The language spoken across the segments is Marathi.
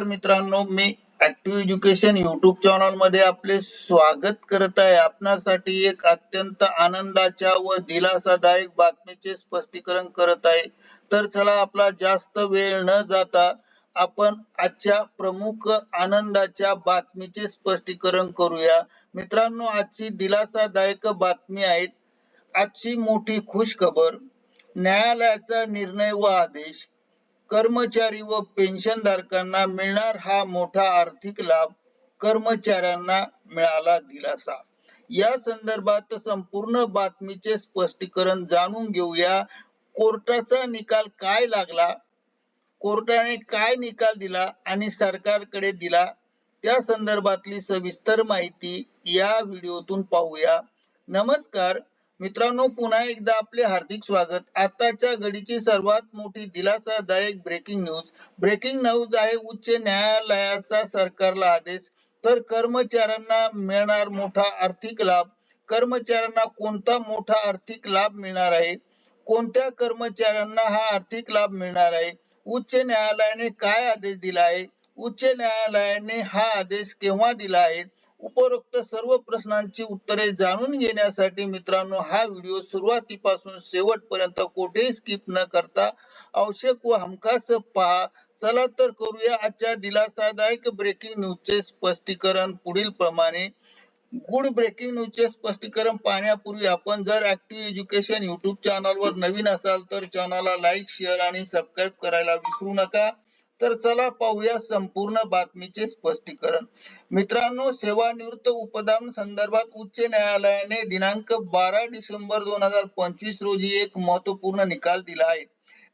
नमस्कार मित्रांनो मी ऍक्टिव्ह एज्युकेशन युट्यूब चॅनलमध्ये आपले स्वागत करत आहे. आपणासाठी एक अत्यंत आनंदाच्या व दिलासादायक बातमीचे स्पष्टीकरण करत आहे. तर चला आपला जास्त वेळ न जाता आपण आजच्या प्रमुख आनंदाच्या बातमीचे स्पष्टीकरण करूया. मित्रांनो आजची दिलासादायक बातमी आहे. आजची मोठी खुश खबर न्यायालयाचा निर्णय व आदेश. कर्मचारी व पेन्शनधारकांना मिळणार हा मोठा आर्थिक लाभ कर्मचाऱ्यांना मिळाला दिलासा. या संदर्भात संपूर्ण बातमीचे स्पष्टीकरण जाणून घेऊया. कोर्टाचा निकाल काय लागला? कोर्टाने काय निकाल दिला आणि सरकारकडे दिला? त्या संदर्भातली सविस्तर माहिती या व्हिडिओतून पाहूया. नमस्कार. मित्रांनो पुन्हा एकदा आपले हार्दिक स्वागत. आताच्या घडीची सर्वात मोठी दिलासादायक ब्रेकिंग न्यूज ब्रेकिंग न्यूज आहे उच्च न्यायालयाचा सरकारला आदेश. तर कर्मचाऱ्यांना मिळणार मोठा आर्थिक लाभ. कर्मचाऱ्यांना कोणता मोठा आर्थिक लाभ मिळणार आहे? कोणत्या कर्मचाऱ्यांना हा आर्थिक लाभ मिळणार आहे? उच्च न्यायालयाने काय आदेश दिला आहे? उच्च न्यायालयाने हा आदेश केव्हा दिला आहे? उपरोक्त सर्व प्रश्नांची उत्तरे जाणून घेण्यासाठी मित्रांनो हा व्हिडिओ सुरुवातीपासून शेवटपर्यंत कोठेही स्किप न करता आवश्यक व हमखास पहा. चला तर करूया आजच्या दिलासादायक ब्रेकिंग न्यूजचे स्पष्टीकरण. पुढील प्रमाणे गुड ब्रेकिंग न्यूजचे स्पष्टीकरण पाहण्यापूर्वी आपण जर ऍक्टिव्ह एज्युकेशन युट्यूब चॅनलवर नवीन असाल तर चॅनलला लाईक शेअर आणि सबस्क्राईब करायला विसरू नका. तर चला पाहूया संपूर्ण बातमीचे स्पष्टीकरण. मित्रांनो सेवानिवृत्त उपदान संदर्भात उच्च न्यायालयाने दिनांक बारा डिसेंबर दोन हजार पंचवीस रोजी एक महत्त्वपूर्ण निकाल दिला आहे.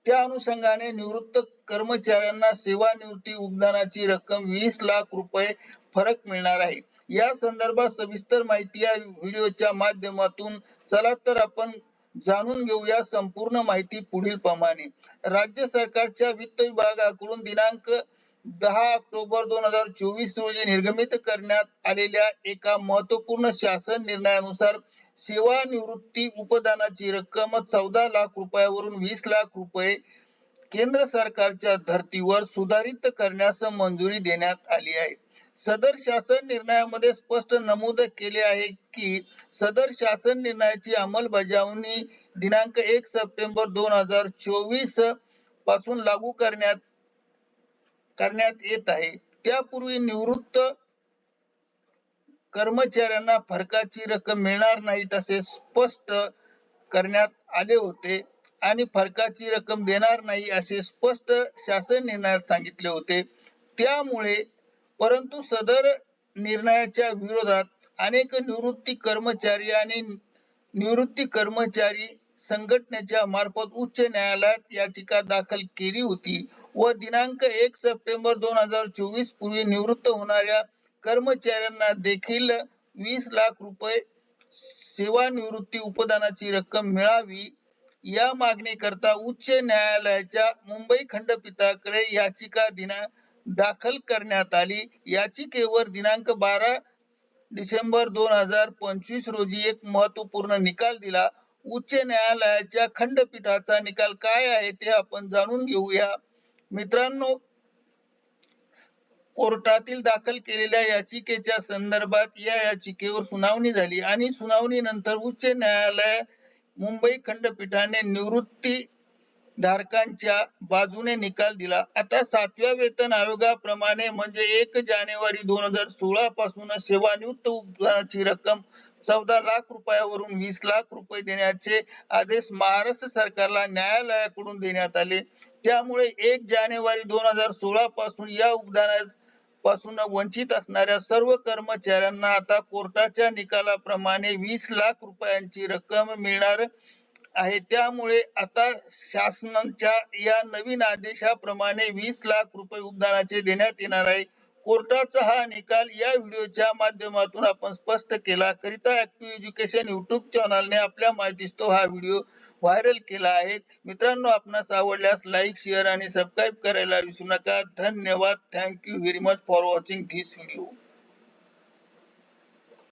त्या अनुषंगाने निवृत्त कर्मचाऱ्यांना सेवानिवृत्ती उपदानाची रक्कम वीस लाख रुपये फरक मिळणार आहे. या संदर्भात सविस्तर माहिती या व्हिडिओच्या माध्यमातून चला तर आपण जाणून घेऊया संपूर्ण माहिती पुढील प्रमाणे. राज्य सरकारच्या वित्त विभागाकडून दिनांक दहा ऑक्टोबर दोन हजार चोवीस रोजी निर्गमित करण्यात आलेल्या एका महत्त्वपूर्ण शासन निर्णयानुसार सेवानिवृत्ती उपदानाची रक्कम चौदा लाख रुपयावरून वीस लाख रुपये केंद्र सरकारच्या धर्तीवर सुधारित करण्यास मंजुरी देण्यात आली आहे. सदर शासन निर्णयामध्ये स्पष्ट नमूद केले आहे की सदर शासन निर्णयाची अंमलबजावणी दिनांक एक सप्टेंबर दोन हजार चोवीसपासून लागू करण्यात करण्यात येत आहे. त्यापूर्वी निवृत्त कर्मचाऱ्यांना फरकाची रक्कम मिळणार नाही तसे स्पष्ट करण्यात आले होते आणि फरकाची रक्कम देणार नाही असे स्पष्ट शासन निर्णयात सांगितले होते. त्यामुळे परंतु सदर निर्णयाच्या विरोधात अनेक निवृत्ती कर्मचारी आणि निवृत्ती कर्मचारी संघटनेच्या मार्फत उच्च न्यायालयात याचिका दाखल केली होती व दिनांक एक सप्टेंबर दोन हजार चोवीस पूर्वी निवृत्त होणाऱ्या कर्मचाऱ्यांना देखील वीस लाख रुपये सेवानिवृत्ती उपदानाची रक्कम मिळावी या मागणी करता उच्च न्यायालयाच्या मुंबई खंडपीठाकडे याचिका दिना दाखल करण्यात आली. याचिकेवर दिनांक बारा डिसेंबर दोन हजार पंचवीस रोजी एक महत्त्वपूर्ण निकाल दिला. उच्च न्यायालयाच्या खंडपीठाचा निकाल काय आहे ते आपण जाणून घेऊया. मित्रांनो कोर्टातील दाखल केलेल्या याचिकेच्या संदर्भात या याचिकेवर सुनावणी झाली आणि सुनावणी नंतर उच्च न्यायालय मुंबई खंडपीठाने निवृत्ती धारकांच्या बाजूने निकाल दिला. आता सातव्या वेतन आयोगाप्रमाणे म्हणजे एक जानेवारी दोन हजार सोळा पासून सेवानिवृत्त उपदानाची रक्कम चौदा लाख रुपयावरून वीस लाख रुपये देण्याचे आदेश महाराष्ट्र सरकारला न्यायालयाकडून देण्यात आले. त्यामुळे एक जानेवारी दोन हजार सोळा पासून या उपदाना पासून वंचित असणाऱ्या सर्व कर्मचाऱ्यांना आता कोर्टाच्या निकालाप्रमाणे वीस लाख रुपयांची रक्कम मिळणार आहे. त्यामुळे आता शासनाच्या या नवीन आदेशाप्रमाणे वीस लाख रुपये उपदानाचे देण्यात येणार आहे. कोर्टाचा हा निकाल या व्हिडिओच्या माध्यमातून आपण स्पष्ट केला. करिता ऍक्टिव्ह एज्युकेशन युट्यूब चॅनलने आपल्या माहितीस्तो हा व्हिडिओ व्हायरल केला आहे. मित्रांनो आपणास आवडल्यास लाईक शेअर आणि सबस्क्राईब करायला विसरू नका. धन्यवाद. Thank you very much for watching this video